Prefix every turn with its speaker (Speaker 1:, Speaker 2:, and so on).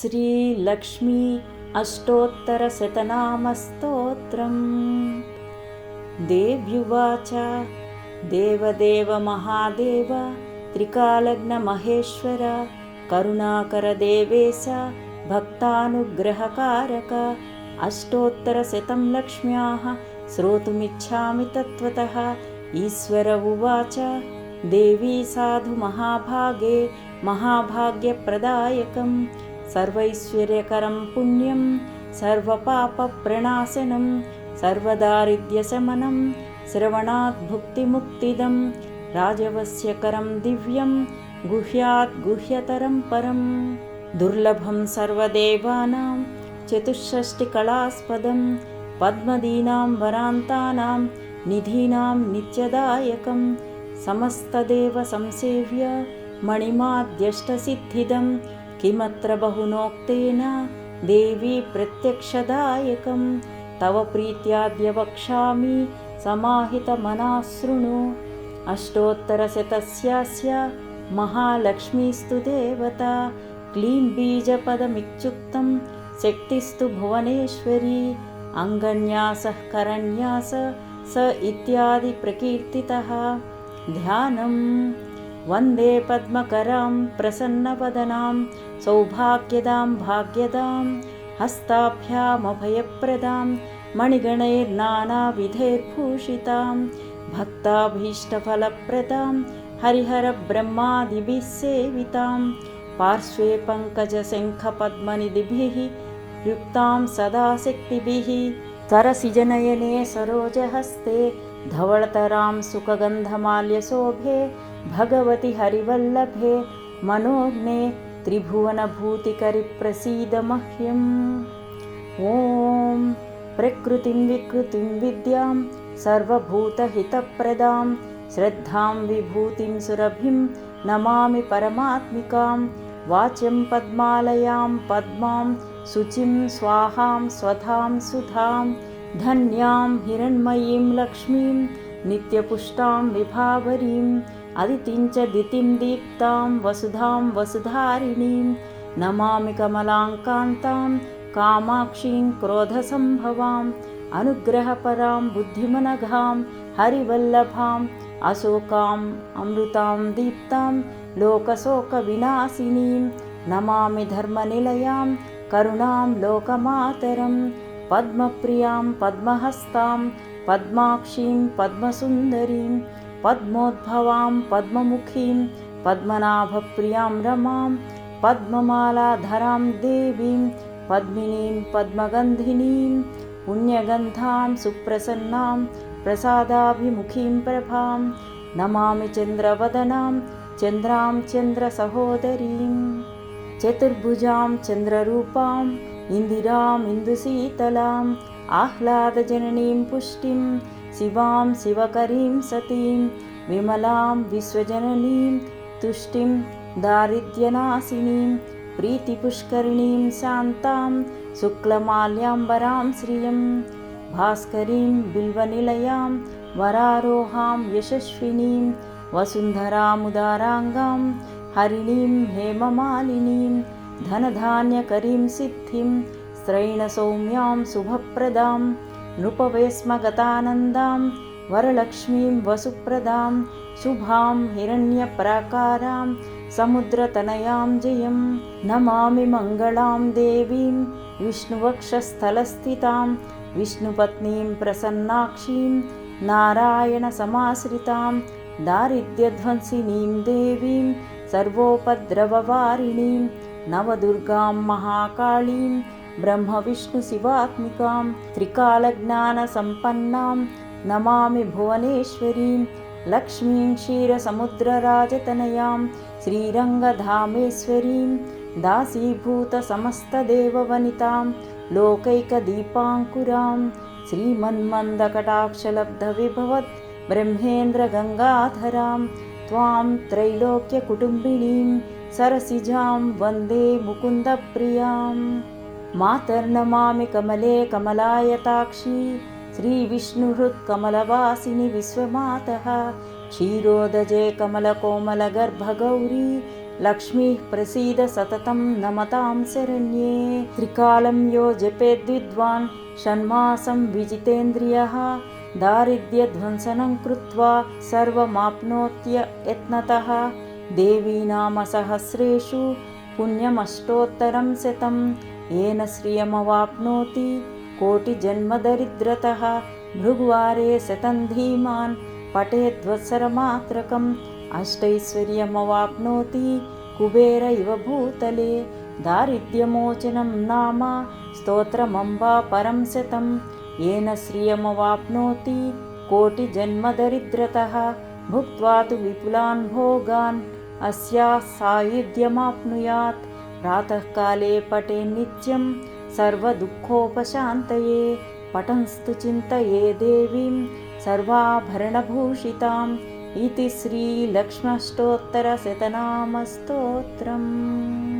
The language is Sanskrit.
Speaker 1: श्रीलक्ष्मी अष्टोत्तरशतनामस्तोत्रम्। देव्युवाच देवदेव महादेव त्रिकालग्नमहेश्वर करुणाकरदेवेश भक्तानुग्रहकारक अष्टोत्तरशतं लक्ष्म्याः श्रोतुमिच्छामि तत्त्वतः। ईश्वर उवाच देवी साधु महाभागे महाभाग्यप्रदायकं सर्वैश्वर्यकरं पुण्यं सर्वपापप्रणाशनं सर्वदारिद्र्यशमनं श्रवणात् भुक्तिमुक्तिदं राजवस्यकरं दिव्यं गुह्यात् गुह्यतरं परं दुर्लभं सर्वदेवानां चतुष्षष्टिकलास्पदं पद्मदीनां वरान्तानां निधीनां नित्यदायकं समस्तदेवसंसेव्य मणिमाद्यष्टसिद्धिदं किमत्र बहुनोक्तेन देवी प्रत्यक्षदायकं तव प्रीत्याद्य वक्ष्यामि समाहितमनाशृणु अष्टोत्तरशतस्यास्य महालक्ष्मीस्तु देवता क्लीं बीजपदमित्युक्तं शक्तिस्तु भुवनेश्वरी अङ्गन्यासः करन्यास स इत्यादिप्रकीर्तितः। ध्यानम् वन्दे पद्मकरां प्रसन्नवदनां सौभाग्यदां भाग्यदां हस्ताभ्यामभयप्रदां मणिगणैर्नानाविधैर्भूषितां भक्ताभीष्टफलप्रदां हरिहरब्रह्मादिभिः सेवितां पार्श्वे पङ्कजशङ्खपद्मनिधिभिः युक्तां सदा शक्तिभिः सरसिजनयने सरोजहस्ते धवळतरां सुखगन्धमाल्यशोभे भगवति हरिवल्लभे मनोज्ञे त्रिभुवनभूतिकरिप्रसीद मह्यम् ॐ प्रकृतिं विकृतिं विद्यां सर्वभूतहितप्रदां श्रद्धां विभूतिं सुरभिं नमामि परमात्मिकां वाच्यं पद्मालयां पद्मां शुचिं स्वाहां स्वधां सुधां धन्यां हिरण्मयीं लक्ष्मीं नित्यपुष्टां विभावरीम् अदितिं च दितिं दीप्तां वसुधां वसुधारिणीं नमामि कमलाङ्कान्तां कामाक्षीं क्रोधसम्भवाम् अनुग्रहपरां बुद्धिमनघां हरिवल्लभाम् अशोकाम् अमृतां दीप्तां लोकशोकविनाशिनीं नमामि धर्मनिलयां करुणां लोकमातरं पद्मप्रियां पद्महस्तां पद्माक्षीं पद्मसुन्दरीं पद्मोद्भवां पद्ममुखीं पद्मनाभप्रियां रमां पद्ममालाधरां देवीं पद्मिनीं पद्मगन्धिनीं पुण्यगन्धां सुप्रसन्नां प्रसादाभिमुखीं प्रभां नमामि चन्द्रवदनां चन्द्रां चन्द्रसहोदरीं चतुर्भुजां चन्द्ररूपाम् इन्दिराम् इन्दुशीतलाम् आह्लादजननीं पुष्टिं शिवां शिवकरीं सतीं विमलां विश्वजननीं तुष्टिं दारिद्र्यनाशिनीं प्रीतिपुष्करिणीं शान्तां शुक्लमाल्याम्बरां श्रियं भास्करीं बिल्वनिलयां वरारोहां यशस्विनीं वसुन्धरामुदाराङ्गां हरिणीं हेममालिनीं धनधान्यकरीं सिद्धिं स्त्रैणसौम्यां नृपवेस्मगतानन्दां वरलक्ष्मीं वसुप्रदां शुभां हिरण्यप्राकारां समुद्रतनयां जयं नमामि मङ्गलां देवीं विष्णुवक्षस्थलस्थितां विष्णुपत्नीं प्रसन्नाक्षीं नारायणसमाश्रितां दारिद्र्यध्वंसिनीं देवीं सर्वोपद्रववारिणीं नवदुर्गां महाकाळीं ब्रह्मविष्णुशिवात्मिकां त्रिकालज्ञानसम्पन्नां नमामि भुवनेश्वरीं लक्ष्मीं क्षीरसमुद्रराजतनयां श्रीरङ्गधामेश्वरीं दासीभूतसमस्तदेववनितां लोकैकदीपाङ्कुरां श्रीमन्मन्दकटाक्षलब्धविभवत् ब्रह्मेन्द्रगङ्गाधरां त्वां त्रैलोक्यकुटुम्बिनीं सरसिजां वन्दे मुकुन्दप्रियां मातर्नमामि कमले कमलायताक्षी श्रीविष्णुहृत्कमलवासिनि विश्वमातः क्षीरोदजे कमलकोमलगर्भगौरी लक्ष्मीः प्रसीद सततं नमतां शरण्ये त्रिकालं यो जपेद्विद्वान् षण्मासं विजितेन्द्रियः दारिद्र्यध्वंसनं कृत्वा सर्वमाप्नोत्य यत्नतः देवीनामसहस्रेषु पुण्यमष्टोत्तरं शतं येन श्रियमवाप्नोति कोटिजन्मदरिद्रतः। भृग्वारे शतं धीमान् पठेद्वत्सरमात्रकम् अष्टैश्वर्यमवाप्नोति कुबेर इव भूतले। दारिद्र्यमोचनं नाम स्तोत्रमम्बा परं शतं येन श्रियमवाप्नोति कोटिजन्मदरिद्रतः। भुक्त्वा तु विपुलान् भोगान् अस्याः सायुध्यमाप्नुयात् प्रातःकाले पटे नित्यं सर्वदुःखोपशान्तये पठंस्तु चिन्तये देवीं सर्वाभरणभूषिताम् इति श्रीलक्ष्मष्टोत्तरशतनामस्तोत्रम्